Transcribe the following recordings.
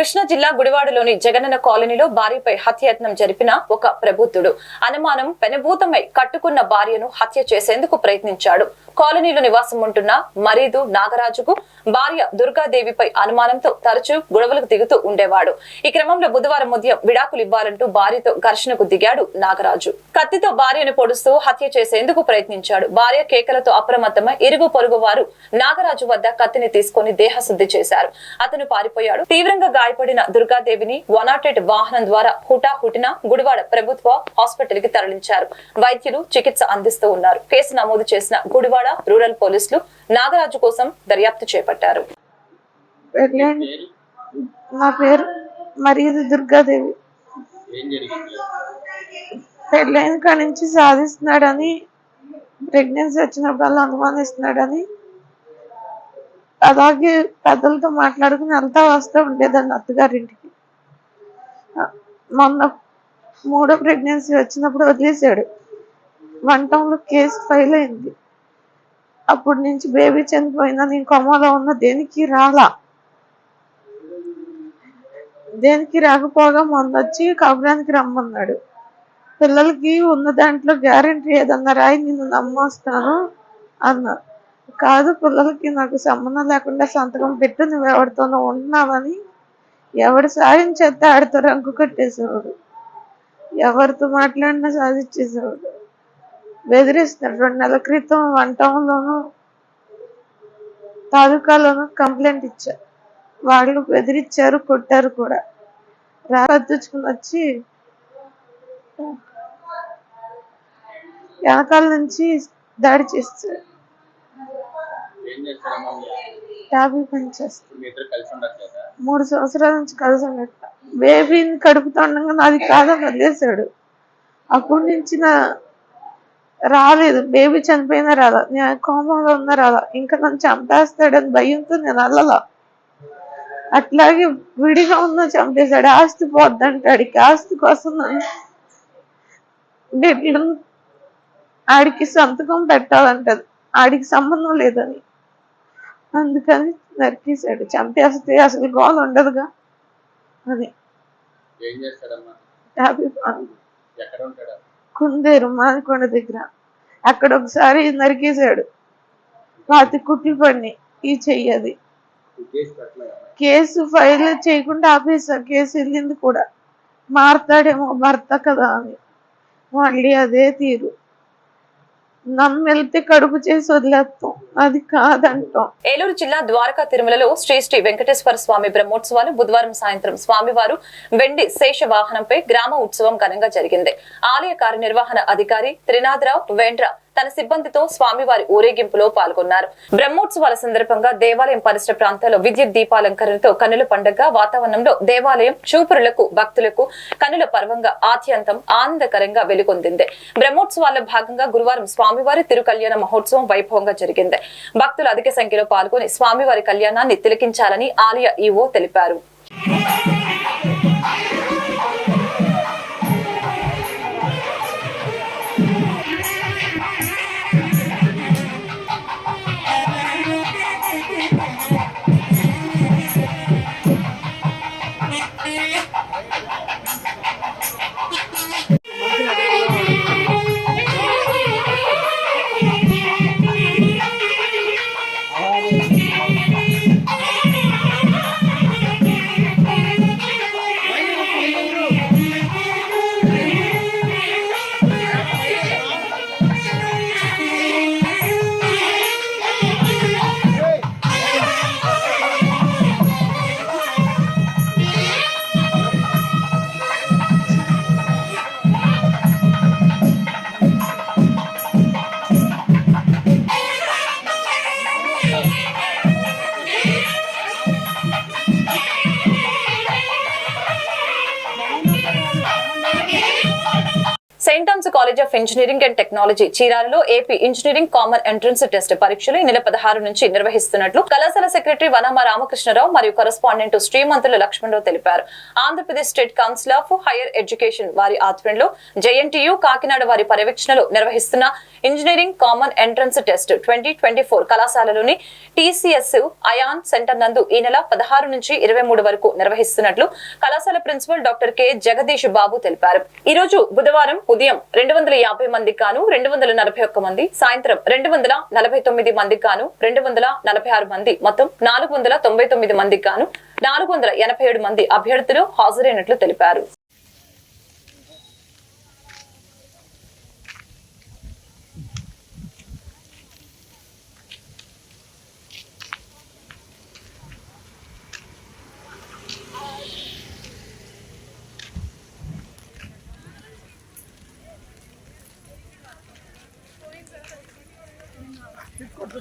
కృష్ణా జిల్లా గుడివాడలోని జగనన్న కాలనీలో భార్యపై హత్యయత్నం జరిపిన ఒక ప్రబుద్ధుడు. అనుమానం పెనుభూతమై కట్టుకున్న భార్యను హత్య చేసేందుకు ప్రయత్నించాడు. కాలనీలో నివాసం ఉంటున్న మరీదు నాగరాజుకు భార్య దుర్గాదేవిపై అనుమానంతో తరచూ గొడవలకు దిగుతూ ఉండేవాడు. ఈ క్రమంలో బుధవారం ఉదయం విడాకులు ఇవ్వాలంటూ భార్యతో ఘర్షణకు దిగాడు నాగరాజు. కత్తితో భార్యను పొడుస్తూ హత్య చేసేందుకు ప్రయత్నించాడు. భార్య కేకలతో అప్రమత్తమై ఇరుగు పొరుగు వారు నాగరాజు వద్ద కత్తిని తీసుకుని దేహశుద్ధి చేశారు. అతను పారిపోయాడు. తీవ్రంగా గాయపడిన దుర్గాదేవిని వన్ వాహనం ద్వారా హుటా హుటిన గుడివాడ ప్రభుత్వ హాస్పిటల్కి తరలించారు. వైద్యులు చికిత్స అందిస్తూ ఉన్నారు. కేసు నమోదు చేసిన గుడివాడ రూరల్ పోలీసులు నాగరాజు కోసం దర్యాప్తు చేపట్టారు. పెళ్ళైన నా పేరు మరియు దుర్గాదేవి. పెళ్ళైన కాడి నుంచి సాధిస్తున్నాడని ప్రెగ్నెన్సీ వచ్చినప్పుడల్లా అనుమానిస్తున్నాడని అలాగే పెద్దలతో మాట్లాడుకుని వెళ్తా వస్తూ ఉండేదాన్ని అత్తగారింటికి. మొన్న మూడో ప్రెగ్నెన్సీ వచ్చినప్పుడు వదిలేశాడు. వన్ టౌన్లో కేసు ఫైల్ అయింది. అప్పటి నుంచి బేబీ చనిపోయినా నేను కొమ్మలో ఉన్న దేనికి రాలా? దేనికి రాకపోగా మొన్న వచ్చి కబరానికి రమ్మన్నాడు. పిల్లలకి ఉన్న దాంట్లో గ్యారంటీ ఏదన్నా రాయి నిన్ను నమ్మొస్తాను అన్న. కాదు పిల్లలకి నాకు సంబంధం లేకుండా సంతకం పెట్టు నువ్వు ఎవరితోనో ఉంటున్నావని ఎవడు సాయం చేస్తే ఆడితో రంగు కట్టేసేవాడు. ఎవరితో మాట్లాడినా సాధించేసేవాడు. బెదిరిస్తున్నాడు రెండు నెలల క్రితం వన్ టౌన్లోను తాలూకాలోను కంప్లైంట్ ఇచ్చా వాళ్ళు బెదిరించారు కొట్టారు కూడా. రాపత్తుకుని వచ్చి వెనకాల నుంచి దాడి ఉండట్లేదా? మూడు సంవత్సరాల నుంచి కలిసి ఉన్నట్ట బేబీని కడుపుతుండగా నాది కాదని వదిలేశాడు. అప్పటి నుంచి నా రాలేదు. బేబీ చనిపోయినా రాలా నేను కోమంలో ఉన్నా రాలా ఇంకా నన్ను చంపేస్తాడని భయంతో నేను అల్లలా. అట్లాగే విడిగా ఉన్నా చంపేశాడు. ఆస్తి పోద్దంటాడికి ఆస్తి కోసం నన్ను బిడ్డలు ఆడికి సంతకం పెట్టాలంటది. ఆడికి సంబంధం లేదని. అందుకని నరికేశాడు. చంపేస్తే అసలు గోల ఉండదుగా అది హ్యాపీ ఎక్కడ ఉంటాడు? కుందేరు మానకొండ దగ్గర. అక్కడ ఒకసారి నరికేశాడు. పాతి కుట్లు పని ఈ చెయ్యది కేసు కేసు ఫైల్ చేయకుండా ఆపేసా కేసు వెళ్ళింది కూడా. మారతాడేమో భర్త కదా అని. మళ్ళీ అదే తీరు. నమ్మెళ్తే కడుపు చేసి వదిలేస్తాం. అది కాదంటాం. ఏలూరు జిల్లా ద్వారకా తిరుమలలో శ్రీ శ్రీ వెంకటేశ్వర స్వామి బ్రహ్మోత్సవాలు బుధవారం సాయంత్రం స్వామివారు వెండి శేష వాహనంపై గ్రామ ఉత్సవం ఘనంగా జరిగింది. ఆలయ కార్యనిర్వహణ అధికారి త్రినాథరావు వేండ్ర తన సిబ్బందితో స్వామివారి ఊరేగింపులో పాల్గొన్నారు. బ్రహ్మోత్సవాల సందర్భంగా దేవాలయం పరిసర ప్రాంతాల్లో విద్యుత్ దీపాలంకరణతో కన్నుల పండుగ వాతావరణంలో దేవాలయం చూపురులకు భక్తులకు కన్నుల పర్వంగా ఆత్యంతం ఆనందకరంగా వెలుగొందింది. బ్రహ్మోత్సవాల్లో భాగంగా గురువారం స్వామివారి తిరుకల్యాణ మహోత్సవం వైభవంగా జరిగింది. భక్తులు అధిక సంఖ్యలో పాల్గొని స్వామివారి కళ్యాణాన్ని తిలకించాలని ఆలయ ఈవో తెలిపారు. College of engineering and technology చీరాలలో AP engineering common entrance test పరీక్షలు ఈ నెల పదహారు నుంచి నిర్వహిస్తున్నట్లు కళాశాల సెక్రటరీ వనమ రామకృష్ణరావు మరియు కరస్పాండెంట్ శ్రీమంతుల లక్ష్మణరావు తెలిపారు. Andhra Pradesh state council of higher education వారి ఆధ్వర్యంలో జేఎన్టీయు కాకినాడ వారి పర్యవేక్షణలో నిర్వహిస్తున్న engineering common entrance test twenty twenty four కళాశాలలోని TCS iON centre నందు ఈ నెల పదహారు నుంచి ఇరవై మూడు వరకు నిర్వహిస్తున్నట్లు కళాశాల principal doctor K Jagadish Babu తెలిపారు. ఈ రోజు బుధవారం ఉదయం రెండు వందల యాభై మందికి గాను రెండు వందల నలభై ఒక్క మంది సాయంత్రం రెండు వందల నలభై తొమ్మిది మందికి గాను రెండు వందల నలభై ఆరు మంది మొత్తం నాలుగు వందల తొంభై తొమ్మిది మందికి గాను నాలుగు వందల ఎనభై ఏడు మంది అభ్యర్థులు హాజరైనట్లు తెలిపారు.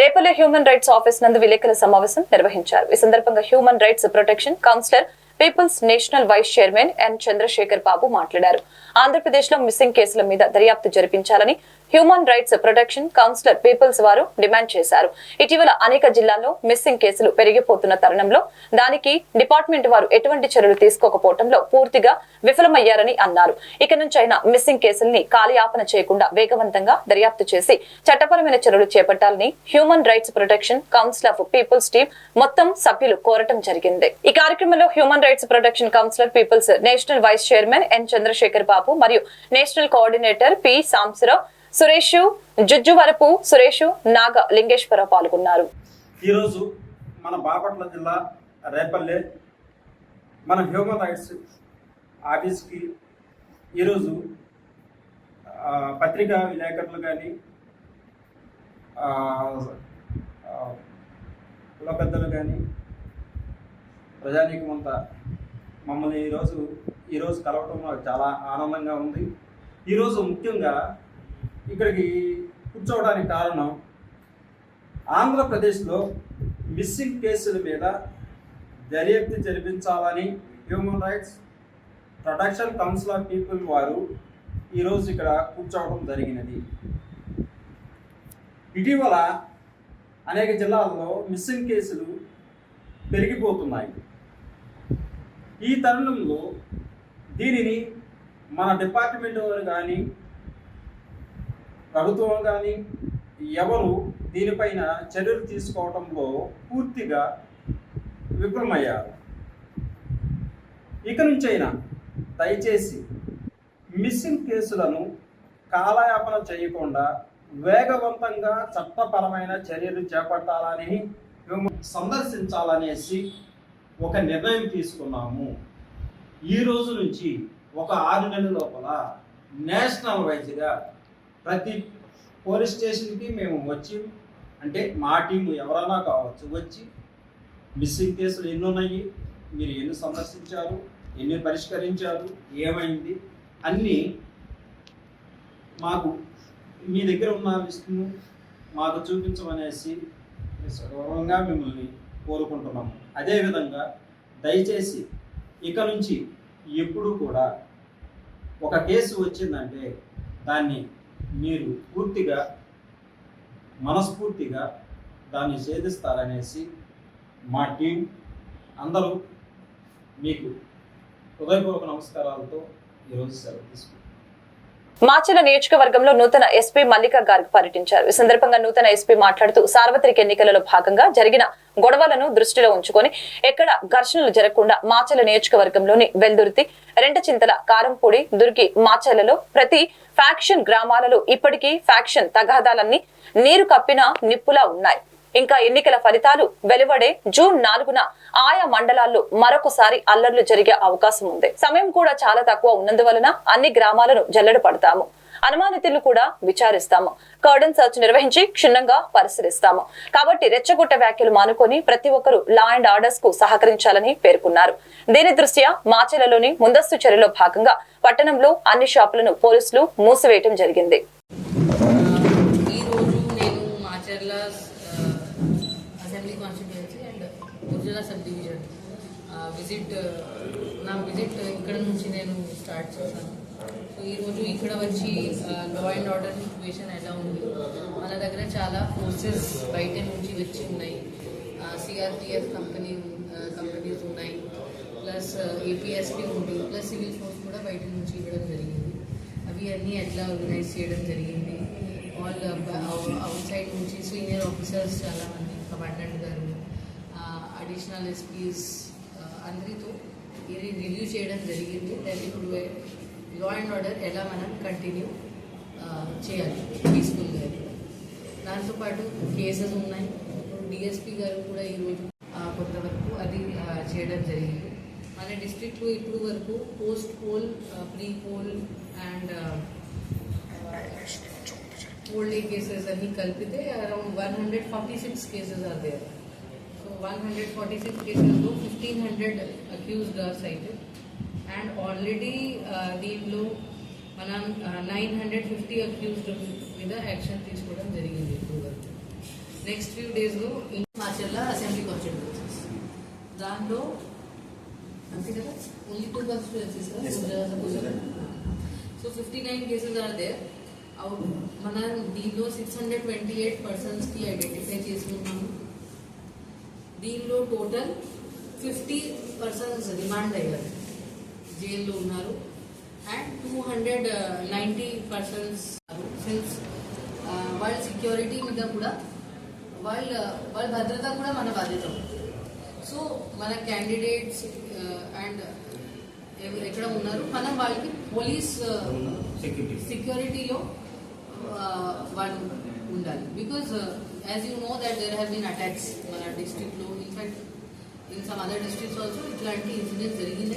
రేపల్లె హ్యూమన్ రైట్స్ ఆఫీస్ నందు విలేకరుల సమావేశం నిర్వహించారు. ఈ సందర్భంగా human rights protection councillor peoples national vice chairman N Chandrasekhar Babu మాట్లాడారు. ఆంధ్రప్రదేశ్లో మిస్సింగ్ కేసుల మీద దర్యాప్తు జరిపించాలని human rights protection councillor peoples వారు డిమాండ్ చేశారు. ఇటీవల అనేక జిల్లాల్లో మిస్సింగ్ కేసులు పెరిగిపోతున్న తరుణంలో దానికి డిపార్ట్మెంట్ వారు ఎటువంటి చర్యలు తీసుకోకపోవడంలో పూర్తిగా విఫలమయ్యారని అన్నారు. ఇక నుంచి అయినా మిస్సింగ్ కేసుల్ని కాలయాపన చేయకుండా వేగవంతంగా దర్యాప్తు చేసి చట్టపరమైన చర్యలు చేపట్టాలని human rights protection council of peoples team మొత్తం సభ్యులు కోరటం జరిగింది. ఈ కార్యక్రమంలో human rights protection councillor peoples national vice chairman N Chandrasekhar Babu మరియు national coordinator P Samsarao Suresh Jujjuvarapu Suresh Naga Lingeswararao పాల్గొన్నారు. ఈరోజు మన బాపట్ల జిల్లా రేపల్లె మన హ్యూమన్ రైట్స్ ఆఫీస్కి ఈరోజు పత్రికా విలేకరులు కానీ కుల పెద్దలు కానీ ప్రజానీకమంతా మమ్మల్ని ఈరోజు ఈరోజు కలవటం నాకు చాలా ఆనందంగా ఉంది. ఈరోజు ముఖ్యంగా ఇక్కడికి కూర్చోవడానికి కారణం ఆంధ్రప్రదేశ్లో మిస్సింగ్ కేసుల మీద దర్యాప్తు జరిపించాలని human rights protection council of people వారు ఈరోజు ఇక్కడ కూర్చోవడం జరిగినది. ఇటీవల అనేక జిల్లాల్లో మిస్సింగ్ కేసులు పెరిగిపోతున్నాయి. ఈ తరుణంలో దీనిని మన డిపార్ట్మెంట్ వారు కానీ ప్రభుత్వం కానీ ఎవరు దీనిపైన చర్యలు తీసుకోవడంలో పూర్తిగా విఫలమయ్యారు. ఇక నుంచైనా దయచేసి మిస్సింగ్ కేసులను కాలయాపన చేయకుండా వేగవంతంగా చట్టపరమైన చర్యలు చేపట్టాలని మేము సందర్శించాలనేసి ఒక నిర్ణయం తీసుకున్నాము. ఈ రోజు నుంచి ఒక ఆరు నెలల లోపల నేషనల్ వైజ్గా ప్రతి పోలీస్ స్టేషన్కి మేము వచ్చి అంటే మా టీము ఎవరైనా కావచ్చు వచ్చి మిస్సింగ్ కేసులు ఎన్ని ఉన్నాయి మీరు ఎన్ని సందర్శించారు ఎన్ని పరిష్కరించారు ఏమైంది అన్నీ మాకు మీ దగ్గర ఉన్న లిస్టును మాకు చూపించమనేసి గౌరవంగా మిమ్మల్ని కోరుకుంటున్నాము. అదేవిధంగా దయచేసి ఇక నుంచి ఎప్పుడు కూడా ఒక కేసు వచ్చిందంటే దాన్ని మీరు పూర్తిగా మనస్ఫూర్తిగా దాన్ని ఛేదిస్తారనేసి మా టీం అందరూ మీకు హృదయపూర్వక నమస్కారాలతో ఈరోజు సెలవు తీసుకుంటాం మాచల నియోజకవర్గంలో నూతన ఎస్పీ మల్లిక గారికి పర్యటించారు. ఈ సందర్భంగా నూతన ఎస్పీ మాట్లాడుతూ సార్వత్రిక ఎన్నికలలో భాగంగా జరిగిన గొడవలను దృష్టిలో ఉంచుకొని ఎక్కడ ఘర్షణలు జరగకుండా మాచల నియోజకవర్గంలోని వెల్దుర్తి రెంటచింతల కారంపూడి దుర్గి మాచలలో ప్రతి ఫ్యాక్షన్ గ్రామాలలో ఇప్పటికీ ఫ్యాక్షన్ తగాదాలన్నీ నీరు కప్పిన నిప్పులా ఉన్నాయి. ఇంకా ఎన్నికల ఫలితాలు వెలువడే జూన్ నాలుగున ఆయా మండలాల్లో మరొకసారి అల్లర్లు జరిగే అవకాశం ఉంది. సమయం కూడా చాలా తక్కువ ఉన్నందువలన అన్ని గ్రామాలను జల్లెడ పడతాము. అనుమానితులు కూడా విచారిస్తాము. కర్డన్ సర్చ్ నిర్వహించి క్షుణ్ణంగా పరిశీలిస్తాము. కాబట్టి రెచ్చగొట్ట వ్యాఖ్యలు మానుకొని ప్రతి ఒక్కరూ లా అండ్ ఆర్డర్స్కు సహకరించాలని పేర్కొన్నారు. దీని దృష్ట్యా మాచెలలోని ముందస్తు చర్యలో భాగంగా పట్టణంలో అన్ని షాపులను పోలీసులు మూసివేయటం జరిగింది. Assembly constituency and Gurjala sub division visit నా విజిట్ ఇక్కడ నుంచి నేను స్టార్ట్ చేశాను. సో ఈరోజు ఇక్కడ వచ్చి లా అండ్ ఆర్డర్ సిచ్యువేషన్ ఎలా ఉంది? మన దగ్గర చాలా ఫోర్సెస్ బయట నుంచి వచ్చి ఉన్నాయి. సిఆర్పిఎఫ్ కంపెనీ కంపెనీస్ ఉన్నాయి. ప్లస్ ఏపీఎస్పీ ఉంది. ప్లస్ సివిల్ ఫోర్స్ కూడా బయట నుంచి ఇవ్వడం జరిగింది. అవి అన్నీ ఎట్లా ఆర్గనైజ్ చేయడం జరిగింది. ఆల్ అవుట్ సైడ్ నుంచి సీనియర్ ఆఫీసర్స్ చాలామంది కమాండెంట్ గారు అడిషనల్ ఎస్పీస్ అందరితో ఇది రివ్యూ చేయడం జరిగింది. దట్ ఇప్పుడు లా అండ్ ఆర్డర్ ఎలా మనం కంటిన్యూ చేయాలి పీస్ఫుల్గా దాంతోపాటు కేసెస్ ఉన్నాయి. ఇప్పుడు డిఎస్పీ గారు కూడా ఈరోజు ఆ, కొంతవరకు అది ఆ, చేయడం జరిగింది. మన డిస్ట్రిక్ట్లో ఇప్పుడు వరకు post poll pre poll and old day cases అన్ని కలిపితే around one hundred forty six cases are there so one hundred forty six కేసెస్లో fifteen hundred accused are cited and already దీంట్లో మనం నైన్ హండ్రెడ్ ఫిఫ్టీ అక్యూజ్డ్ మీద action తీసుకోవడం జరిగింది ఇప్పుడు వరకు నెక్స్ట్ ఫ్యూ డేస్లో మాచర్ల అసెంబ్లీ కాన్స్టిట్యూన్సీస్ దాంట్లో అంతే కదా? Only two constituencies so fifty nine cases are there out మన దీనిలో సిక్స్ హండ్రెడ్ ట్వంటీ ఎయిట్ పర్సన్స్కి ఐడెంటిఫై చేసుకున్నాము దీనిలో టోటల్ ఫిఫ్టీ పర్సన్స్ రిమాండ్ అయ్యారు. జైల్లో ఉన్నారు. And two hundred ninety persons since వాళ్ళ సెక్యూరిటీ మీద కూడా వాళ్ళ వాళ్ళ భద్రత కూడా మన బాధ్యత సో మన క్యాండిడేట్స్ అండ్ ఎక్కడ ఉన్నారు? మనం వాళ్ళకి పోలీస్ సెక్యూరిటీలో వాళ్ళు ఉండాలి. Because as you know that there have been attacks మన డిస్ట్రిక్ట్లో in fact in some other districts also ఇట్లాంటి ఇన్సిడెంట్స్ జరిగింది.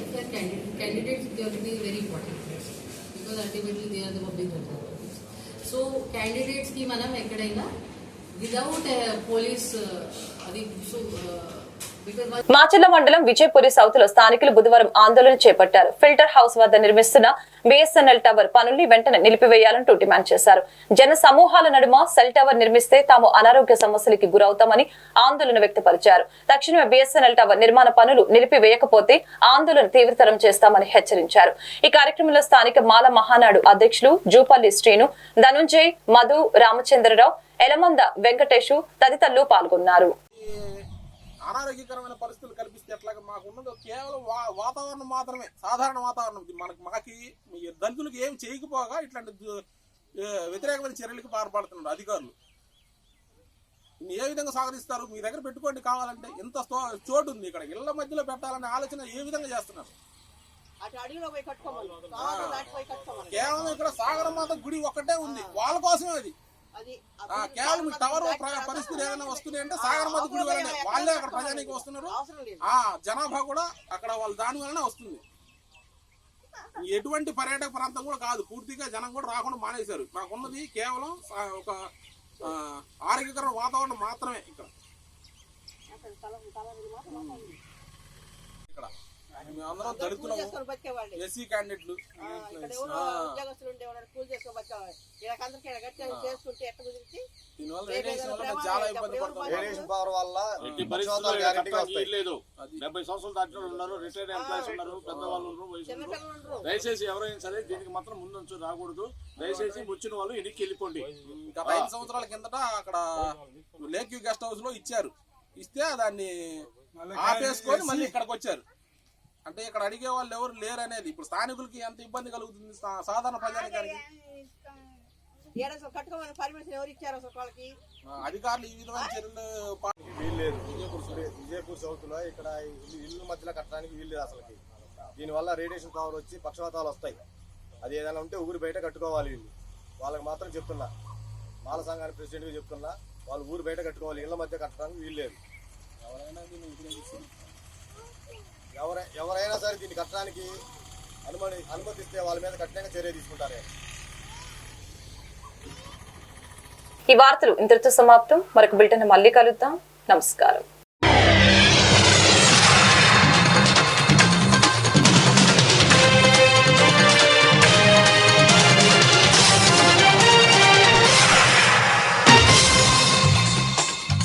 Candidate be very important because ultimately they are the public so క్యాండిడేట్స్కి మనం ఎక్కడైనా విదౌట్ పోలీస్ అది సో మాచర్ల మండలం విజయపురి సౌత్లో స్థానికులు బుధవారం ఆందోళన చేపట్టారు. ఫిల్టర్ హౌస్ వద్ద నిర్మిస్తున్న బిఎస్ఎన్ఎల్ టవర్ పనుల్ని వెంటనే నిలిపివేయాలంటూ డిమాండ్ చేశారు. జన సమూహాల నడుమ సెల్ టవర్ నిర్మిస్తే తాము అనారోగ్య సమస్యలకి గురవుతామని ఆందోళన వ్యక్తపరిచారు. తక్షణమే బిఎస్ఎన్ఎల్ టవర్ నిర్మాణ పనులు నిలిపివేయకపోతే ఆందోళన తీవ్రతరం చేస్తామని హెచ్చరించారు. ఈ కార్యక్రమంలో స్థానిక మాల మహానాడు అధ్యక్షులు జూపల్లి శ్రీను ధనుంజయ్ మధు రామచంద్రరావు ఎలమంద వెంకటేషు తదితరులు పాల్గొన్నారు. అనారోగ్యకరమైన పరిస్థితులు కల్పిస్తే ఎట్లాగా మాకు ఉన్నది కేవలం వా- వాతావరణం మాత్రమే సాధారణ వాతావరణం. మనకి మాకి దళితులకు ఏమి చేయకపోగా ఇట్లాంటి వ్యతిరేకమైన చర్యలకు పాల్పడుతున్నారు అధికారులు. ఏ విధంగా సాగరిస్తారు మీ దగ్గర పెట్టుకోండి కావాలంటే. ఇంత చోటు ఉంది ఇక్కడ. ఇళ్ళ మధ్యలో పెట్టాలనే ఆలోచన ఏ విధంగా చేస్తున్నారు? కేవలం ఇక్కడ సాగర మాత గుడి ఒక్కటే ఉంది. వాళ్ళ కోసమే అది. కేవలం టవర్ ప్ర- పరిస్థితులు ఏదైనా వస్తున్నాయి అంటే సాగర మధ్య గుడి వల్లనే వాళ్ళే అక్కడ ప్రజానికి వస్తున్నారు. ఆ జనాభా కూడా అక్కడ వాళ్ళ దాని వలన వస్తుంది. ఎటువంటి పర్యాటక ప్రాంతం కూడా కాదు. పూర్తిగా జనం కూడా రాకుండా మానేశారు. మాకున్నది కేవలం ఒక ఆరోగ్యకర వాతావరణం మాత్రమే ఇక్కడ. ఇక్కడ. మేమందరం ఎస్సీ క్యాండిడేట్లు చాలా ఇబ్బంది. డెబ్బై సంవత్సరాలు దాటిన ఉన్నారు రిటైర్డ్ ఎంప్లాయీస్ ఉన్నారు పెద్దవాళ్ళు ఉన్నారు దయచేసి ఎవరైనా సరే దీనికి మాత్రం ముందంచు రాకూడదు. దయచేసి వచ్చిన వాళ్ళు వెనక్కి వెళ్ళిపోండి. గత ఐదు సంవత్సరాల కిందట అక్కడ లేక్ వ్యూ గెస్ట్ హౌస్లో ఇచ్చారు. ఇస్తే దాన్ని ఆపేసుకొని మళ్ళీ ఇక్కడికి వచ్చారు. అంటే ఇక్కడ అడిగే వాళ్ళు ఎవరు లేరు అనేది. ఇప్పుడు స్థానికులకి ఎంత ఇబ్బంది కలుగుతుంది? సా- సాధారణ ప్రజానికానికి అధికారులు ఈ విధమైన చర్యలు పా- వీల్లేదు. విజయపూర్ సౌత్లో ఇక్కడ ఇల్లు మధ్యలో కట్టడానికి వీల్లేదు అసలుకి. దీనివల్ల రేడియేషన్ పవర్ వచ్చి పక్షవాతాలు వస్తాయి. అది ఏదైనా ఉంటే ఊరు బయట కట్టుకోవాలి వీళ్ళు. వాళ్ళకి మాత్రం చెప్తున్నా. మాల సంఘానికి ప్రెసిడెంట్గా చెప్తున్నా. వాళ్ళు ఊరు బయట కట్టుకోవాలి. ఇళ్ళ మధ్య కట్టడానికి వీల్లేదు ఎవరైనా. ఎవరై ఎవరైనా సరే దీన్ని కట్టడానికి అనుమతి అనుమతిస్తే వాళ్ళ మీద కఠినంగా చర్య తీసుకుంటారే. ఈ వార్తలు ఇంతటితో సమాప్తం. మరొక బిల్టన్ మళ్ళీ కలుద్దాం. నమస్కారం.